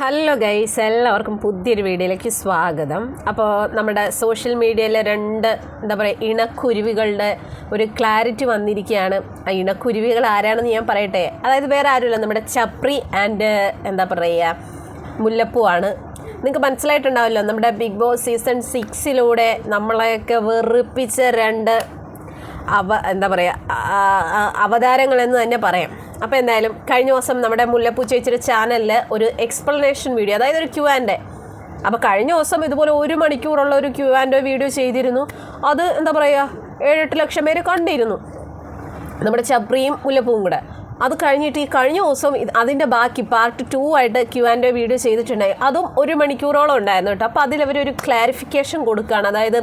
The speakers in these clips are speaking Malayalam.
ഹലോ ഗൈസ് എല്ലാവർക്കും പുതിയൊരു വീഡിയോയിലേക്ക് സ്വാഗതം. അപ്പോൾ നമ്മുടെ സോഷ്യൽ മീഡിയയിലെ രണ്ട് എന്താ പറയുക ഇണക്കുരുവികളുടെ ഒരു ക്ലാരിറ്റി വന്നിരിക്കുകയാണ്. ആ ഇണക്കുരുവികൾ ആരാണെന്ന് ഞാൻ പറയട്ടെ? അതായത് വേറെ ആരുമില്ല. നമ്മുടെ ചപ്രി ആൻഡ് എന്താ പറയുക മുല്ലപ്പൂ ആണ്. നിങ്ങൾക്ക് മനസ്സിലായിട്ടുണ്ടാവല്ലോ നമ്മുടെ ബിഗ് ബോസ് സീസൺ സിക്സിലൂടെ നമ്മളെയൊക്കെ വെറുപ്പിച്ച രണ്ട് അവ എന്താ പറയുക അവതാരങ്ങളെന്ന് തന്നെ പറയാം. അപ്പോൾ എന്തായാലും കഴിഞ്ഞ ദിവസം നമ്മുടെ മുല്ലപ്പൂ ചേച്ചിയുടെ ചാനലിൽ ഒരു എക്സ്പ്ലനേഷൻ വീഡിയോ അതായത് ഒരു ക്യൂ ആൻഡ് അപ്പോൾ കഴിഞ്ഞ ദിവസം ഇതുപോലെ ഒരു മണിക്കൂറുള്ള ഒരു ക്യൂ ആൻഡ് വീഡിയോ ചെയ്തിരുന്നു. അത് എന്താ പറയുക ഏഴെട്ട് ലക്ഷം പേര് കണ്ടിരുന്നു. നമ്മുടെ ചപ്രിയും മുല്ലപ്പൂവും കൂടെ. അത് കഴിഞ്ഞിട്ട് ഈ കഴിഞ്ഞ ദിവസം അതിന്റെ ബാക്കി പാർട്ട് ടു ആയിട്ട് ക്യു ആൻഡ് വീഡിയോ ചെയ്തിട്ടുണ്ടായി. അതും ഒരു മണിക്കൂറോളം ഉണ്ടായിരുന്നു കേട്ടോ. അപ്പോൾ അതിലവരൊരു ക്ലാരിഫിക്കേഷൻ കൊടുക്കുകയാണ്. അതായത്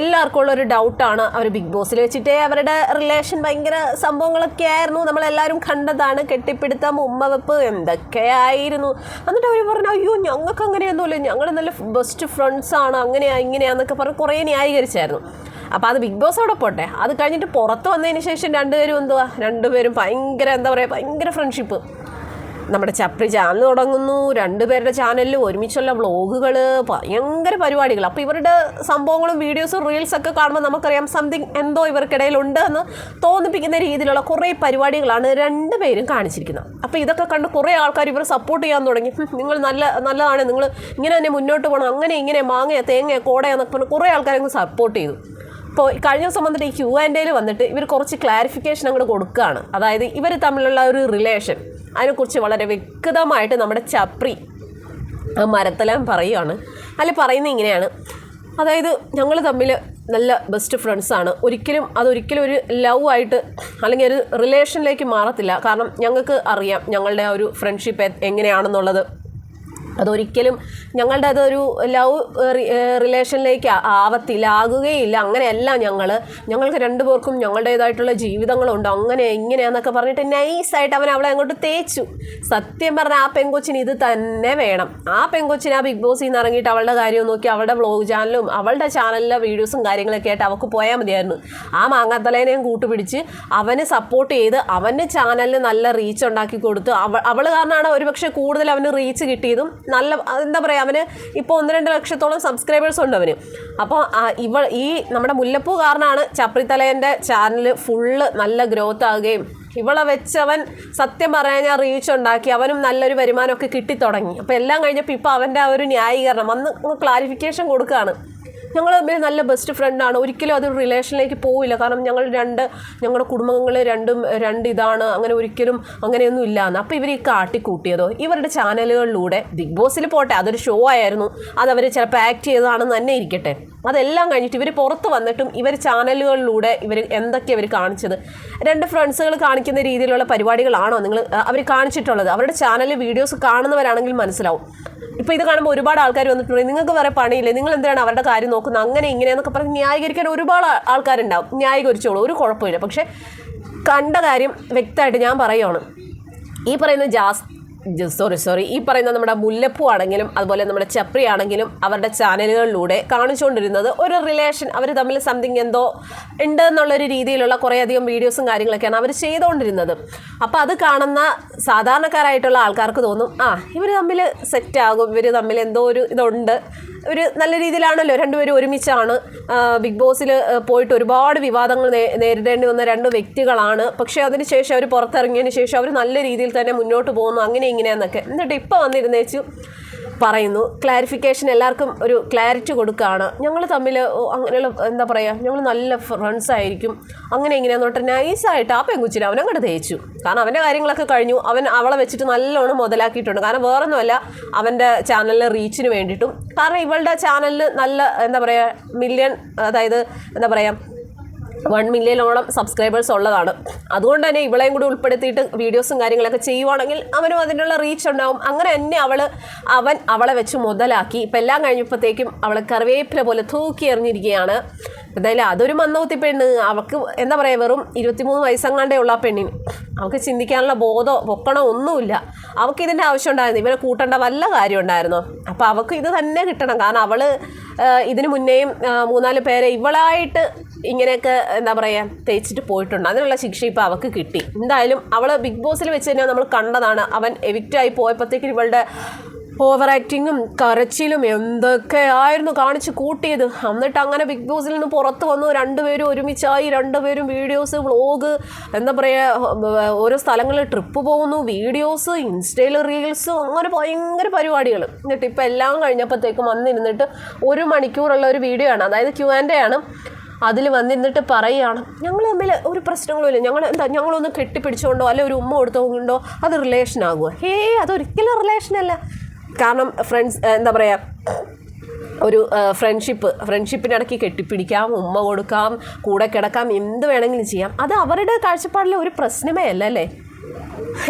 എല്ലാവർക്കും ഉള്ള ഒരു ഡൗട്ടാണ് അവർ ബിഗ് ബോസിൽ വെച്ചിട്ട് അവരുടെ റിലേഷൻ ഭയങ്കര സംഭവങ്ങളൊക്കെ ആയിരുന്നു. നമ്മളെല്ലാവരും കണ്ടതാണ്. കെട്ടിപ്പിടുത്തം ഉമ്മവെപ്പ് എന്തൊക്കെയായിരുന്നു. എന്നിട്ട് അവർ പറഞ്ഞു അയ്യോ ഞങ്ങൾക്ക് അങ്ങനെയൊന്നുമില്ല ഞങ്ങൾ നല്ല ബെസ്റ്റ് ഫ്രണ്ട്സാണ് അങ്ങനെയാണ് ഇങ്ങനെയാന്നൊക്കെ പറഞ്ഞ് കുറേ ന്യായീകരിച്ചായിരുന്നു. അപ്പോൾ അത് ബിഗ് ബോസ് അവിടെ പോട്ടെ. അത് കഴിഞ്ഞിട്ട് പുറത്ത് വന്നതിന് ശേഷം രണ്ടുപേരും എന്തുവാ? രണ്ടുപേരും ഭയങ്കര എന്താ പറയുക ഭയങ്കര ഫ്രണ്ട്ഷിപ്പ് നമ്മുടെ ചപ്രി ചാനൽ തുടങ്ങുന്നു. രണ്ടുപേരുടെ ചാനലിൽ ഒരുമിച്ചുള്ള വ്ളോഗുകൾ ഭയങ്കര പരിപാടികൾ അപ്പോൾ ഇവരുടെ സംഭവങ്ങളും വീഡിയോസും റീൽസ് ഒക്കെ കാണുമ്പോൾ നമുക്കറിയാം സംതിങ് എന്തോ ഇവർക്കിടയിലുണ്ട് എന്ന് തോന്നിപ്പിക്കുന്ന രീതിയിലുള്ള കുറേ പരിപാടികളാണ് രണ്ടുപേരും കാണിച്ചിരിക്കുന്നത്. അപ്പോൾ ഇതൊക്കെ കണ്ട് കുറേ ആൾക്കാർ ഇവർ സപ്പോർട്ട് ചെയ്യാൻ തുടങ്ങി. നിങ്ങൾ നല്ല നല്ലതാണ്. നിങ്ങൾ ഇങ്ങനെ തന്നെ മുന്നോട്ട് പോകണം അങ്ങനെ ഇങ്ങനെ മാങ്ങയോ തേങ്ങയോ കോടയോ എന്നൊക്കെ പറഞ്ഞ് കുറേ ആൾക്കാരെ സപ്പോർട്ട് ചെയ്തു. ഇപ്പോൾ കഴിഞ്ഞ ദിവസം വന്നിട്ട് ഈ ക്യൂ ആൻഡ് എയിൽ വന്നിട്ട് ഇവർ കുറച്ച് ക്ലാരിഫിക്കേഷൻ അങ്ങോട്ട് കൊടുക്കുകയാണ് അതായത് ഇവർ തമ്മിലുള്ള ഒരു റിലേഷൻ അതിനെക്കുറിച്ച് വളരെ വ്യക്തമായിട്ട് നമ്മുടെ ചപ്രി ആ മരത്തലാൻ പറയുകയാണ് അതിൽ പറയുന്നത് ഇങ്ങനെയാണ്. അതായത് ഞങ്ങൾ തമ്മിൽ നല്ല ബെസ്റ്റ് ഫ്രണ്ട്സാണ് ഒരിക്കലും അതൊരിക്കലും ഒരു ലവ് ആയിട്ട് അല്ലെങ്കിൽ ഒരു റിലേഷനിലേക്ക് മാറത്തില്ല. കാരണം ഞങ്ങൾക്ക് അറിയാം ഞങ്ങളുടെ ആ ഒരു ഫ്രണ്ട്ഷിപ്പ് എങ്ങനെയാണെന്നുള്ളത്. അതൊരിക്കലും ഞങ്ങളുടെ അതൊരു ലവ് റിലേഷനിലേക്ക് ആവത്തില്ല ആകുകയില്ല. അങ്ങനെയല്ല ഞങ്ങൾ ഞങ്ങൾക്ക് രണ്ടു പേർക്കും ഞങ്ങളുടേതായിട്ടുള്ള ജീവിതങ്ങളുണ്ട്. അങ്ങനെ ഇങ്ങനെയാന്നൊക്കെ പറഞ്ഞിട്ട് നൈസായിട്ട് അവൻ അവളെ അങ്ങോട്ട് തേച്ചു. സത്യം പറഞ്ഞ ആ പെങ്കൊച്ചിന് ഇത് തന്നെ വേണം. ആ പെങ്കൊച്ചിന് ആ ബിഗ് ബോസിൽ നിന്ന് ഇറങ്ങിയിട്ട് അവളുടെ കാര്യം നോക്കി അവളുടെ വ്ളോഗ് ചാനലും അവളുടെ ചാനലിലെ വീഡിയോസും കാര്യങ്ങളൊക്കെ ആയിട്ട് അവൾക്ക് പോയാൽ മതിയായിരുന്നു. ആ മാങ്ങാത്തലേനെയും കൂട്ടുപിടിച്ച് അവന് സപ്പോർട്ട് ചെയ്ത് അവന്റെ ചാനലിന് നല്ല റീച്ച് ഉണ്ടാക്കി കൊടുത്ത് അവൾ അവൾ കാരണമാണ് ഒരുപക്ഷെ കൂടുതൽ അവന് റീച്ച് കിട്ടിയതും നല്ല എന്താ പറയുക അവന് ഇപ്പോൾ ഒന്ന് രണ്ട് ലക്ഷത്തോളം സബ്സ്ക്രൈബേഴ്സ് ഉണ്ട് അവന്. അപ്പോൾ ഇവ ഈ നമ്മുടെ മുല്ലപ്പൂ കാരണമാണ് ചപ്രിത്തലേന്റെ ചാനൽ ഫുള്ള് നല്ല ഗ്രോത്ത് ആകുകയും ഇവളെ വെച്ച് അവൻ സത്യം പറഞ്ഞാൽ റീച്ച് ഉണ്ടാക്കി അവനും നല്ലൊരു വരുമാനമൊക്കെ കിട്ടിത്തുടങ്ങി. അപ്പോൾ എല്ലാം കഴിഞ്ഞപ്പോൾ ഇപ്പോൾ അവന്റെ ആ ഒരു ന്യായീകരണം വന്ന് ക്ലാരിഫിക്കേഷൻ കൊടുക്കുകയാണ്. ഞങ്ങൾ തമ്മിൽ നല്ല ബെസ്റ്റ് ഫ്രണ്ടാണ് ഒരിക്കലും അത് റിലേഷനിലേക്ക് പോവില്ല. കാരണം ഞങ്ങൾ രണ്ട് ഞങ്ങളുടെ കുടുംബങ്ങൾ രണ്ടും രണ്ട് ഇതാണ്. അങ്ങനെ ഒരിക്കലും അങ്ങനെയൊന്നും ഇല്ലാന്ന് അപ്പോൾ ഇവർ ഈ കാട്ടിക്കൂട്ടിയതോ? ഇവരുടെ ചാനലുകളിലൂടെ ബിഗ് ബോസിൽ പോട്ടെ. അതൊരു ഷോ ആയിരുന്നു. അതവർ ചിലപ്പോൾ ആക്ട് ചെയ്തതാണെന്ന് തന്നെ ഇരിക്കട്ടെ. അതെല്ലാം കഴിഞ്ഞിട്ട് ഇവർ പുറത്ത് വന്നിട്ടും ഇവർ ചാനലുകളിലൂടെ ഇവർ എന്തൊക്കെയാണ് ഇവർ കാണിച്ചത്? രണ്ട് ഫ്രണ്ട്സുകൾ കാണിക്കുന്ന രീതിയിലുള്ള പരിപാടികളാണോ നിങ്ങൾ അവർ കാണിച്ചിട്ടുള്ളത്? അവരുടെ ചാനലിൽ വീഡിയോസ് കാണുന്നവരാണെങ്കിൽ മനസ്സിലാവും. ഇപ്പോൾ ഇത് കാണുമ്പോൾ ഒരുപാട് ആൾക്കാർ വന്നിട്ടുണ്ട്. നിങ്ങൾക്ക് വേറെ പണിയില്ല? നിങ്ങൾ എന്തിനാണ് അവരുടെ കാര്യം നോക്കുന്നത്? അങ്ങനെ ഇങ്ങനെയെന്നൊക്കെ പറഞ്ഞ് ന്യായീകരിക്കാൻ ഒരുപാട് ആൾക്കാരുണ്ടാവും. ന്യായീകരിച്ചോളൂ. ഒരു കുഴപ്പമില്ല. പക്ഷേ കണ്ട കാര്യം വ്യക്തമായിട്ട് ഞാൻ പറയുവാണ്. ഈ പറയുന്ന ജാസ് സോറി സോറി ഈ പറയുന്ന നമ്മുടെ മുല്ലപ്പൂ ആണെങ്കിലും അതുപോലെ നമ്മുടെ ചപ്രി ആണെങ്കിലും അവരുടെ ചാനലുകളിലൂടെ കാണിച്ചുകൊണ്ടിരുന്നത് ഒരു റിലേഷൻ അവർ തമ്മിൽ സംതിങ് എന്തോ ഉണ്ട് എന്നുള്ളൊരു രീതിയിലുള്ള കുറേയധികം വീഡിയോസും കാര്യങ്ങളൊക്കെയാണ് അവർ ചെയ്തുകൊണ്ടിരുന്നത്. അപ്പോൾ അത് കാണുന്ന സാധാരണക്കാരായിട്ടുള്ള ആൾക്കാർക്ക് തോന്നും ആ ഇവർ തമ്മിൽ സെറ്റ് ആകും ഇവർ തമ്മിൽ എന്തോ ഒരു ഇതുണ്ട്. ഒരു നല്ല രീതിയിലാണല്ലോ രണ്ടുപേരും ഒരുമിച്ചാണ്. ബിഗ് ബോസിൽ പോയിട്ട് ഒരുപാട് വിവാദങ്ങൾ നേരിടേണ്ടി വന്ന രണ്ട് വ്യക്തികളാണ്. പക്ഷേ അതിന് ശേഷം അവർ പുറത്തിറങ്ങിയതിന് ശേഷം അവർ നല്ല രീതിയിൽ തന്നെ മുന്നോട്ട് പോകുന്നു. അങ്ങനെ ഇങ്ങനെയെന്നൊക്കെ എന്നിട്ട് ഇപ്പോൾ വന്നിരുന്നേച്ചു പറയുന്നു. ക്ലാരിഫിക്കേഷൻ എല്ലാവർക്കും ഒരു ക്ലാരിറ്റി കൊടുക്കുകയാണ്. ഞങ്ങൾ തമ്മിൽ അങ്ങനെയുള്ള എന്താ പറയുക ഞങ്ങൾ നല്ല ഫ്രണ്ട്സ് ആയിരിക്കും. അങ്ങനെ ഇങ്ങനെയാന്ന് പറഞ്ഞാൽ നൈസായിട്ട് ആ പെങ്കുച്ചിനെ അവൻ അങ്ങോട്ട് തേച്ചു. കാരണം അവന്റെ കാര്യങ്ങളൊക്കെ കഴിഞ്ഞു. അവൻ അവളെ വെച്ചിട്ട് നല്ലോണം മുതലാക്കിയിട്ടുണ്ട്. കാരണം വേറൊന്നുമല്ല അവന്റെ ചാനലിലെ റീച്ചിന് വേണ്ടിയിട്ടും. കാരണം ഇവളുടെ ചാനലിൽ നല്ല എന്താ പറയുക മില്യൺ അതായത് എന്താ പറയുക വൺ മില്യണോളം സബ്സ്ക്രൈബേഴ്സ് ഉള്ളതാണ്. അതുകൊണ്ട് തന്നെ ഇവളെയും കൂടി ഉൾപ്പെടുത്തിയിട്ട് വീഡിയോസും കാര്യങ്ങളൊക്കെ ചെയ്യുവാണെങ്കിൽ അവനും അതിനുള്ള റീച്ച് ഉണ്ടാവും. അങ്ങനെ തന്നെ അവൾ അവൻ അവളെ വെച്ച് മുതലാക്കി. ഇപ്പം എല്ലാം കഴിഞ്ഞപ്പോഴത്തേക്കും അവൾ കറിവേപ്പില പോലെ തൂക്കി എറിഞ്ഞിരിക്കുകയാണ്. എന്തായാലും അതൊരു മന്ദവത്തി പെണ്ണ്. അവൾക്ക് എന്താ പറയുക വെറും ഇരുപത്തിമൂന്ന് വയസ്സങ്ങാണ്ടേ ഉള്ള ആ പെണ്ണിന്. അവൾക്ക് ചിന്തിക്കാനുള്ള ബോധമോ പൊക്കണോ ഒന്നുമില്ല. അവൾക്ക് ഇതിന്റെ ആവശ്യം ഉണ്ടായിരുന്നു. ഇവരെ കൂട്ടേണ്ട വല്ല കാര്യം ഉണ്ടായിരുന്നു? അപ്പോൾ അവൾക്ക് ഇത് തന്നെ കിട്ടണം. കാരണം അവൾ ഇതിനു മുന്നേയും മൂന്നാൽ പേരെ ഇവളായിട്ട് ഇങ്ങനെയൊക്കെ എന്താ പറയുക തേച്ചിട്ട് പോയിട്ടുണ്ട്. അതിനുള്ള ശിക്ഷ ഇപ്പോൾ അവൾക്ക് കിട്ടി. എന്തായാലും അവൾ ബിഗ് ബോസിൽ വെച്ച് തന്നെ നമ്മൾ കണ്ടതാണ്. അവൻ എവിക്റ്റായി പോയപ്പോഴത്തേക്കും ഇവളുടെ ഓവർ ആക്ടിങ്ങും കരച്ചിലും എന്തൊക്കെ ആയിരുന്നു കാണിച്ച് കൂട്ടിയത്. എന്നിട്ട് അങ്ങനെ ബിഗ് ബോസിൽ നിന്ന് പുറത്ത് വന്നു. രണ്ടുപേരും ഒരുമിച്ചായി. രണ്ടുപേരും വീഡിയോസ് വ്ളോഗ് എന്താ പറയുക ഓരോ സ്ഥലങ്ങളിൽ ട്രിപ്പ് പോകുന്നു. വീഡിയോസ് ഇൻസ്റ്റയിൽ റീൽസ് അങ്ങനെ ഭയങ്കര പരിപാടികൾ എന്നിട്ട് ഇപ്പം എല്ലാം കഴിഞ്ഞപ്പോഴത്തേക്കും വന്നിരുന്നിട്ട് ഒരു മണിക്കൂറുള്ള ഒരു വീഡിയോ ആണ്. അതായത് ക്യു ആൻഡ് ആണ്. അതിൽ വന്നിരുന്നിട്ട് പറയുകയാണ് ഞങ്ങൾ തമ്മിൽ ഒരു പ്രശ്നങ്ങളുമില്ല. ഞങ്ങൾ എന്താ ഞങ്ങളൊന്ന് കെട്ടിപ്പിടിച്ചുകൊണ്ടോ അല്ലെ ഒരു ഉമ്മ കൊടുത്തുകൊണ്ടോ അത് റിലേഷൻ ആകുമോ ഹേ അതൊരിക്കലും റിലേഷനല്ല കാരണം ഫ്രണ്ട്സ് എന്താ പറയുക ഒരു ഫ്രണ്ട്ഷിപ്പ് ഫ്രണ്ട്ഷിപ്പിനിടയ്ക്ക് കെട്ടിപ്പിടിക്കാം ഉമ്മ കൊടുക്കാം കൂടെ കിടക്കാം എന്ത് വേണമെങ്കിലും ചെയ്യാം. അത് അവരുടെ കാഴ്ചപ്പാടിലെ ഒരു പ്രശ്നമേ അല്ല അല്ലേ?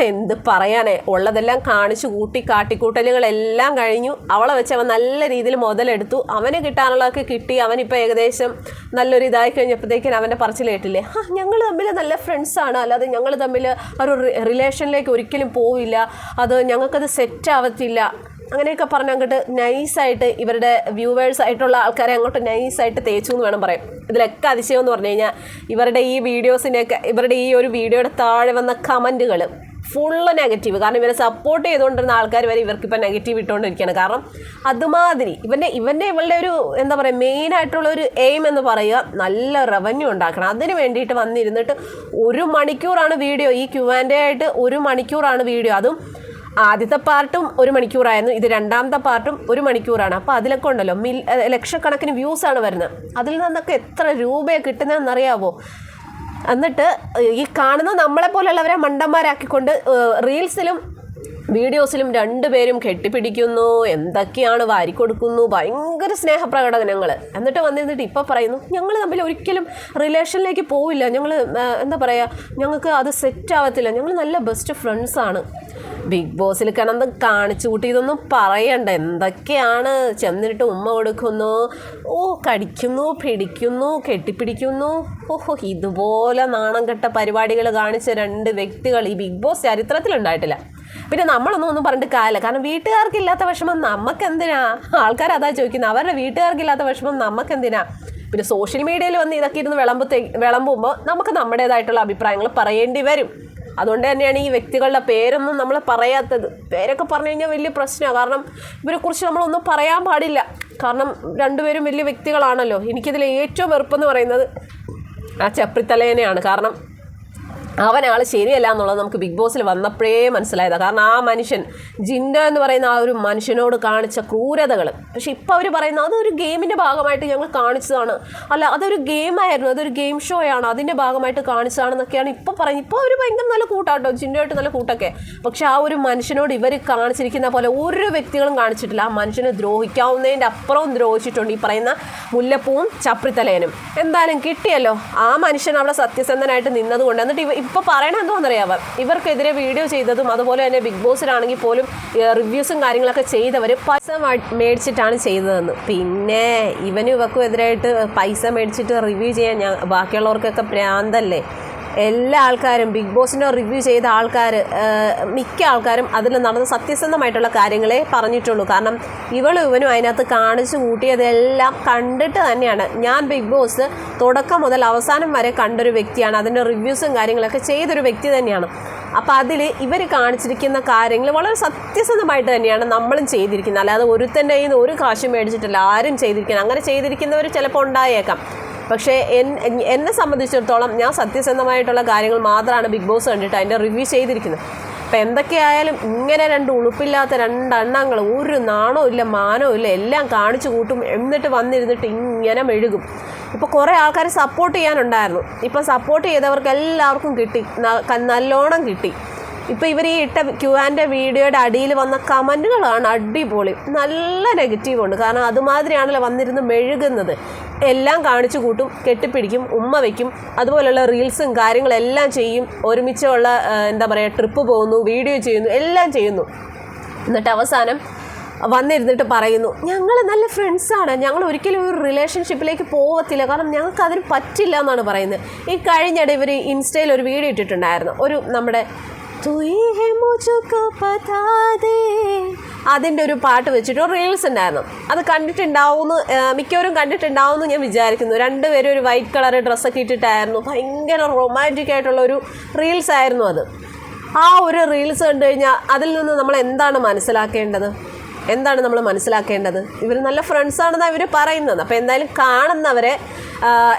എന്ത് പറയാനേ? ഉള്ളതെല്ലാം കാണിച്ചു കൂട്ടി കാട്ടിക്കൂട്ടലുകളെല്ലാം കഴിഞ്ഞു. അവളെ വെച്ച് അവൻ നല്ല രീതിയിൽ മുതലെടുത്തു. അവന് കിട്ടാനുള്ളതൊക്കെ കിട്ടി. അവനിപ്പോൾ ഏകദേശം നല്ലൊരു ഇതായി കഴിഞ്ഞപ്പോഴത്തേക്കും അവന്റെ പറച്ചിൽ കേട്ടില്ലേ? ആ ഞങ്ങൾ തമ്മിൽ നല്ല ഫ്രണ്ട്സാണ് അല്ലാതെ ഞങ്ങൾ തമ്മിൽ ഒരു റിലേഷനിലേക്ക് ഒരിക്കലും പോവില്ല. അത് ഞങ്ങൾക്കത് സെറ്റ് ആവത്തില്ല. അങ്ങനെയൊക്കെ പറഞ്ഞ് അങ്ങോട്ട് നൈസായിട്ട് ഇവരുടെ വ്യൂവേഴ്സ് ആയിട്ടുള്ള ആൾക്കാരെ അങ്ങോട്ട് നൈസായിട്ട് തേച്ചു എന്ന് വേണം പറയാം ഇതിലൊക്കെ അതിശയം എന്ന് പറഞ്ഞു കഴിഞ്ഞാൽ ഇവരുടെ ഈ വീഡിയോസിനെയൊക്കെ ഇവരുടെ ഈ ഒരു വീഡിയോയുടെ താഴെ വന്ന കമന്റുകൾ ഫുള്ള് നെഗറ്റീവ് കാരണം ഇവരെ സപ്പോർട്ട് ചെയ്തുകൊണ്ടിരുന്ന ആൾക്കാർ വരെ ഇവർക്ക് ഇപ്പം നെഗറ്റീവ് ഇട്ടുകൊണ്ടിരിക്കുകയാണ്. കാരണം അതുമാതിരി ഇവന്റെ ഇവന്റെ ഇവളുടെ ഒരു എന്താ പറയുക മെയിൻ ആയിട്ടുള്ള ഒരു എയിം എന്ന് പറയുക നല്ല റവന്യൂ ഉണ്ടാക്കണം. അതിന് വേണ്ടിയിട്ട് വന്നിരുന്നിട്ട് ഒരു മണിക്കൂറാണ് വീഡിയോ ഈ ക്യൂ ആൻഡ് ആയിട്ട് ഒരു മണിക്കൂറാണ് വീഡിയോ അതും ആദ്യത്തെ പാർട്ടും ഒരു മണിക്കൂറായിരുന്നു. ഇത് രണ്ടാമത്തെ പാർട്ടും ഒരു മണിക്കൂറാണ്. അപ്പോൾ അതിലൊക്കെ ഉണ്ടല്ലോ. മിൽ ലക്ഷക്കണക്കിന് വ്യൂസാണ് വരുന്നത്. അതിൽ നിന്നൊക്കെ എത്ര രൂപയാണ് കിട്ടുന്നതെന്നറിയാവോ? എന്നിട്ട് ഈ കാണുന്ന നമ്മളെ പോലെയുള്ളവരെ മണ്ടന്മാരാക്കിക്കൊണ്ട് റീൽസിലും വീഡിയോസിലും രണ്ടുപേരും കെട്ടിപ്പിടിക്കുന്നു എന്തൊക്കെയാണ് വാരിക്കൊടുക്കുന്നു ഭയങ്കര സ്നേഹപ്രകടനങ്ങൾ എന്നിട്ട് വന്നിരുന്നിട്ട് ഇപ്പോൾ പറയുന്നു ഞങ്ങൾ തമ്മിൽ ഒരിക്കലും റിലേഷനിലേക്ക് പോവില്ല. ഞങ്ങൾ എന്താ പറയുക ഞങ്ങൾക്ക് അത് സെറ്റ് ആവത്തില്ല ഞങ്ങൾ നല്ല ബെസ്റ്റ് ഫ്രണ്ട്സാണ്. ബിഗ് ബോസിൽ കിടന്ന് കാണിച്ചു കൂട്ടി ഇതൊന്നും പറയണ്ട. എന്തൊക്കെയാണ്? ചെന്നിട്ട് ഉമ്മ കൊടുക്കുന്നു. ഓ കടിക്കുന്നു പിടിക്കുന്നു കെട്ടിപ്പിടിക്കുന്നു. ഓഹോ ഇതുപോലെ നാണം കെട്ട പരിപാടികൾ കാണിച്ച രണ്ട് വ്യക്തികൾ ഈ ബിഗ് ബോസ് ചരിത്രത്തിലുണ്ടായിട്ടില്ല പിന്നെ നമ്മളൊന്നും ഒന്നും പറഞ്ഞിട്ട് കാര്യമില്ല. കാരണം വീട്ടുകാർക്കില്ലാത്ത വിഷമം നമുക്കെന്തിനാ ആൾക്കാർ അതാ ചോദിക്കുന്നത്. അവരുടെ വീട്ടുകാർക്കില്ലാത്ത വിഷമം നമുക്കെന്തിനാ പിന്നെ സോഷ്യൽ മീഡിയയിൽ വന്ന് ഇതൊക്കെ ഇരുന്ന് വിളമ്പത്തേ വിളമ്പുമ്പോൾ നമുക്ക് നമ്മുടേതായിട്ടുള്ള അഭിപ്രായങ്ങൾ പറയേണ്ടി വരും. അതുകൊണ്ട് തന്നെയാണ് ഈ വ്യക്തികളുടെ പേരൊന്നും നമ്മൾ പറയാത്തത്. പേരൊക്കെ പറഞ്ഞു കഴിഞ്ഞാൽ വലിയ പ്രശ്നമാണ് കാരണം ഇവരെക്കുറിച്ച് നമ്മളൊന്നും പറയാൻ പാടില്ല. കാരണം രണ്ടുപേരും വലിയ വ്യക്തികളാണല്ലോ. എനിക്കിതിൽ ഏറ്റവും വെറുപ്പെന്ന് പറയുന്നത് ആ ചപ്രിത്തലേനെയാണ്. കാരണം അവനാൾ ശരിയല്ല എന്നുള്ളത് നമുക്ക് ബിഗ് ബോസിൽ വന്നപ്പോഴേ മനസ്സിലായതാണ് കാരണം ആ മനുഷ്യൻ ജിൻഡ എന്ന് പറയുന്ന ആ ഒരു മനുഷ്യനോട് കാണിച്ച ക്രൂരതകൾ പക്ഷെ ഇപ്പോൾ അവർ പറയുന്നത് അതൊരു ഗെയിമിന്റെ ഭാഗമായിട്ട് ഞങ്ങൾ കാണിച്ചതാണ്. അല്ല അതൊരു ഗെയിമായിരുന്നു അതൊരു ഗെയിം ഷോ ആണ്. അതിന്റെ ഭാഗമായിട്ട് കാണിച്ചതാണെന്നൊക്കെയാണ് ഇപ്പോൾ പറയുന്നത്. ഇപ്പോൾ അവർ ഭയങ്കര നല്ല കൂട്ടാട്ടോ. ജിൻഡയായിട്ട് നല്ല കൂട്ടൊക്കെ. പക്ഷെ ആ ഒരു മനുഷ്യനോട് ഇവർ കാണിച്ചിരിക്കുന്ന പോലെ ഒരു വ്യക്തികളും കാണിച്ചിട്ടില്ല. ആ മനുഷ്യനെ ദ്രോഹിക്കാവുന്നതിന്റെ അപ്പുറവും ദ്രോഹിച്ചിട്ടുണ്ട് ഈ പറയുന്ന മുല്ലപ്പൂവും ചപ്രിത്തലേനും. എന്തായാലും കിട്ടിയല്ലോ. ആ മനുഷ്യൻ അവിടെ സത്യസന്ധനായിട്ട് നിന്നതുകൊണ്ട്. എന്നിട്ട് ഇപ്പോൾ പറയണത് എന്തോന്നറിയാവോ ഇവർക്കെതിരെ വീഡിയോ ചെയ്തതും അതുപോലെ തന്നെ ബിഗ് ബോസിലാണെങ്കിൽ പോലും റിവ്യൂസും കാര്യങ്ങളൊക്കെ ചെയ്തവർ പൈസ മേടിച്ചിട്ടാണ് ചെയ്തതെന്ന്. പിന്നെ ഇവനും ഇവക്കും എതിരായിട്ട് പൈസ മേടിച്ചിട്ട് റിവ്യൂ ചെയ്യാൻ ഞാൻ ബാക്കിയുള്ളവർക്കൊക്കെ ഭ്രാന്തല്ലേ എല്ലാ ആൾക്കാരും ബിഗ് ബോസിന്റെ റിവ്യൂ ചെയ്ത ആൾക്കാർ മിക്ക ആൾക്കാരും അതിൽ നടന്ന സത്യസന്ധമായിട്ടുള്ള കാര്യങ്ങളെ പറഞ്ഞിട്ടുള്ളൂ. കാരണം ഇവളും ഇവനും അതിനകത്ത് കാണിച്ചു കൂട്ടിയതെല്ലാം കണ്ടിട്ട് തന്നെയാണ്. ഞാൻ ബിഗ് ബോസ് തുടക്കം മുതൽ അവസാനം വരെ കണ്ടൊരു വ്യക്തിയാണ്. അതിന്റെ റിവ്യൂസും കാര്യങ്ങളൊക്കെ ചെയ്തൊരു വ്യക്തി തന്നെയാണ്. അപ്പോൾ അതിൽ ഇവർ കാണിച്ചിരിക്കുന്ന കാര്യങ്ങൾ വളരെ സത്യസന്ധമായിട്ട് തന്നെയാണ് നമ്മളും ചെയ്തിരിക്കുന്നത്. അല്ലാതെ ഒരുത്തന്റെ കയ്യിൽ നിന്ന് ഒരു കാശും മേടിച്ചിട്ടില്ല ആരും ചെയ്തിരിക്കുന്നത് അങ്ങനെ ചെയ്തിരിക്കുന്നവർ ചിലപ്പോൾ ഉണ്ടായേക്കാം. പക്ഷേ എന്നെ സംബന്ധിച്ചിടത്തോളം ഞാൻ സത്യസന്ധമായിട്ടുള്ള കാര്യങ്ങൾ മാത്രമാണ് ബിഗ് ബോസ് കണ്ടിട്ട് അതിന്റെ റിവ്യൂ ചെയ്തിരിക്കുന്നത്. അപ്പം എന്തൊക്കെയായാലും ഇങ്ങനെ രണ്ട് ഉളുപ്പില്ലാത്ത രണ്ടെണ്ണങ്ങൾ ഒരു നാണോ ഇല്ല മാനോ ഇല്ല എല്ലാം കാണിച്ചു കൂട്ടും എന്നിട്ട് വന്നിരുന്നിട്ട് ഇങ്ങനെ മെഴുകും. ഇപ്പോൾ കുറേ ആൾക്കാർ സപ്പോർട്ട് ചെയ്യാനുണ്ടായിരുന്നു. ഇപ്പം സപ്പോർട്ട് ചെയ്തവർക്ക് എല്ലാവർക്കും കിട്ടി. നല്ലോണം കിട്ടി. ഇപ്പോൾ ഇവർ ഈ ഇട്ട ക്യൂ ആന്റെ വീഡിയോയുടെ അടിയിൽ വന്ന കമന്റുകളാണ് അടിപൊളി. നല്ല നെഗറ്റീവ് ഉണ്ട്. കാരണം അതുമാതിരിയാണല്ലോ വന്നിരുന്ന് മെഴുകുന്നത്. എല്ലാം കാണിച്ചു കൂട്ടും കെട്ടിപ്പിടിക്കും ഉമ്മ വയ്ക്കും അതുപോലെയുള്ള റീൽസും കാര്യങ്ങളെല്ലാം ചെയ്യും ഒരുമിച്ചുള്ള എന്താ പറയുക ട്രിപ്പ് പോകുന്നു വീഡിയോ ചെയ്യുന്നു എല്ലാം ചെയ്യുന്നു. എന്നിട്ട് അവസാനം വന്നിരുന്നിട്ട് പറയുന്നു ഞങ്ങൾ നല്ല ഫ്രണ്ട്സാണ് ഞങ്ങൾ ഒരിക്കലും ഒരു റിലേഷൻഷിപ്പിലേക്ക് പോകത്തില്ല കാരണം ഞങ്ങൾക്ക് അതിന് പറ്റില്ല എന്നാണ് പറയുന്നത്. ഈ കഴിഞ്ഞിടെ ഇവർ ഇൻസ്റ്റയിൽ ഒരു വീഡിയോ ഇട്ടിട്ടുണ്ടായിരുന്നു. ഒരു നമ്മുടെ അതിന്റെ ഒരു പാട്ട് വെച്ചിട്ട് റീൽസ് ഉണ്ടായിരുന്നു. അത് കണ്ടിട്ടുണ്ടാവുമെന്ന് മിക്കവരും കണ്ടിട്ടുണ്ടാവുമെന്ന് ഞാൻ വിചാരിക്കുന്നു. രണ്ടുപേരും ഒരു വൈറ്റ് കളർ ഡ്രസ്സൊക്കെ ഇട്ടിട്ടായിരുന്നു. ഭയങ്കര റൊമാന്റിക് ആയിട്ടുള്ള ഒരു റീൽസ് ആയിരുന്നു അത്. ആ ഒരു റീൽസ് കണ്ടു കഴിഞ്ഞാൽ അതിൽ നിന്ന് നമ്മൾ എന്താണ് മനസ്സിലാക്കേണ്ടത്? എന്താണ് നമ്മൾ മനസ്സിലാക്കേണ്ടത്? ഇവർ നല്ല ഫ്രണ്ട്സ് ആണെന്ന് ഇവർ പറയുന്നത്. അപ്പോൾ എന്തായാലും കാണുന്നവരെ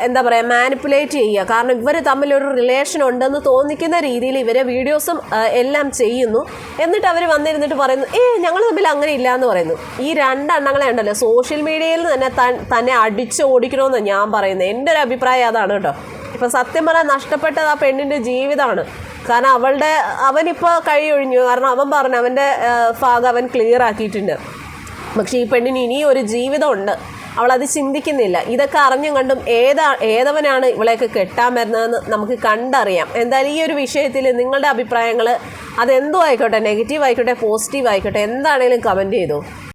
എന്താ പറയുക മാനിപ്പുലേറ്റ് ചെയ്യുക. കാരണം ഇവർ തമ്മിലൊരു റിലേഷൻ ഉണ്ടെന്ന് തോന്നിക്കുന്ന രീതിയിൽ ഇവരെ വീഡിയോസും എല്ലാം ചെയ്യുന്നു. എന്നിട്ട് അവർ വന്നിരുന്നിട്ട് പറയുന്നു ഏ ഞങ്ങൾ തമ്മിൽ അങ്ങനെ ഇല്ല എന്ന് പറയുന്നു. ഈ രണ്ടെണ്ണങ്ങളെ ഉണ്ടല്ലോ സോഷ്യൽ മീഡിയയിൽ തന്നെ തന്നെ അടിച്ച് ഓടിക്കണമെന്ന് ഞാൻ പറയുന്നത്. എന്റെ ഒരു അഭിപ്രായം അതാണ് കേട്ടോ. ഇപ്പം സത്യം പറഞ്ഞാൽ നഷ്ടപ്പെട്ടത് ആ പെണ്ണിന്റെ ജീവിതമാണ്. കാരണം അവളുടെ അവനിപ്പോൾ കഴിയൊഴിഞ്ഞു. കാരണം അവൻ പറഞ്ഞു അവന്റെ ഭാഗം അവൻ ക്ലിയർ ആക്കിയിട്ടുണ്ട്. പക്ഷേ ഈ പെണ്ണിന് ഇനി ഒരു ജീവിതമുണ്ട്. അവളത് ചിന്തിക്കുന്നില്ല. ഇതൊക്കെ അറിഞ്ഞും കണ്ടും ഏതാ ഏതവനാണ് ഇവളെയൊക്കെ കെട്ടാൻ വരുന്നതെന്ന് നമുക്ക് കണ്ടറിയാം. എന്തായാലും ഈ ഒരു വിഷയത്തിൽ നിങ്ങളുടെ അഭിപ്രായങ്ങൾ അതെന്തോ ആയിക്കോട്ടെ നെഗറ്റീവ് ആയിക്കോട്ടെ പോസിറ്റീവ് ആയിക്കോട്ടെ എന്താണേലും കമന്റ് ചെയ്തു.